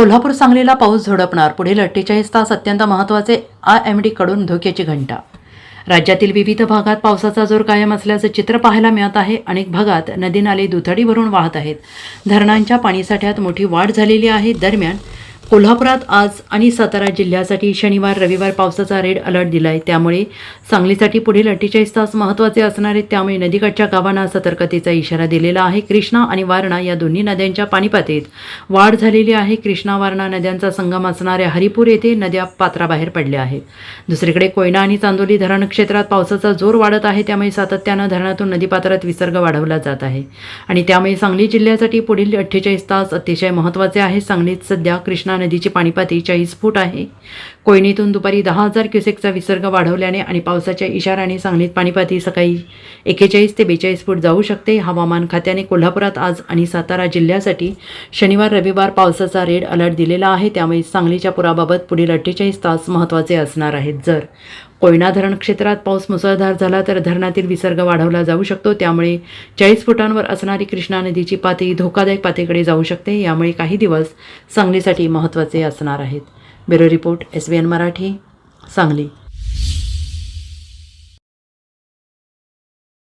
कोल्हापूर सांगलीला पाऊस झोडपणार. पुढील अठ्ठेचाळीस तास अत्यंत महत्त्वाचे आय एमकडून धोक्याची घंटा. राज्यातील विविध भागात पावसाचा जोर कायम असल्याचं चित्र पाहायला मिळत आहे. अनेक भागात नदी नाले दुथडी भरून वाहत आहेत. धरणांच्या पाणीसाठ्यात मोठी वाढ झालेली आहे. दरम्यान कोल्हापुरात आज आणि सातारा जिल्ह्यासाठी शनिवार रविवार पावसाचा रेड अलर्ट दिला आहे त्यामुळे सांगलीसाठी पुढील अठ्ठेचाळीस तास महत्त्वाचे असणार आहेत त्यामुळे नदीकाठच्या गावांना सतर्कतेचा इशारा दिलेला आहे. कृष्णा आणि वारणा या दोन्ही नद्यांच्या पाणीपातळीत वाढ झालेली आहे. कृष्णा वारणा नद्यांचा संगम असणाऱ्या हरिपूर येथे नद्या पात्राबाहेर पडल्या आहेत. दुसरीकडे कोयना आणि चांदोली धरण क्षेत्रात पावसाचा जोर वाढत आहे. त्यामुळे सातत्यानं धरणातून नदीपात्रात विसर्ग वाढवला जात आहे. आणि त्यामुळे सांगली जिल्ह्यासाठी पुढील अठ्ठेचाळीस तास अतिशय महत्त्वाचे आहे. सांगलीत सध्या कृष्णा नदीची पाणीपाती चाळीस फूट आहे. कोयनीतून दुपारी दहा हजार क्युसेकचा विसर्ग वाढवल्याने आणि पावसाच्या इशाराने सांगलीत पाणीपाती सकाळी एकेचाळीस ते बेचाळीस फूट जाऊ शकते. हवामान खात्याने कोल्हापुरात आज आणि सातारा जिल्ह्यासाठी शनिवार रविवार पावसाचा रेड अलर्ट दिलेला आहे. त्यामुळे सांगलीच्या पुराबाबत पुढील अठ्ठेचाळीस तास महत्त्वाचे असणार आहेत. जर कोयना धरण क्षेत्रात पाऊस मुसळधार झाला तर धरणातील विसर्ग वाढवला जाऊ शकतो. त्यामुळे चाळीस फुटांवर असणारी कृष्णा नदीची पातळी धोकादायक पातळीकडे जाऊ शकते. यामुळे काही दिवस सांगलीसाठी महत्त्वाचे असणार आहेत. Bureau report S B N Marathi Sangli.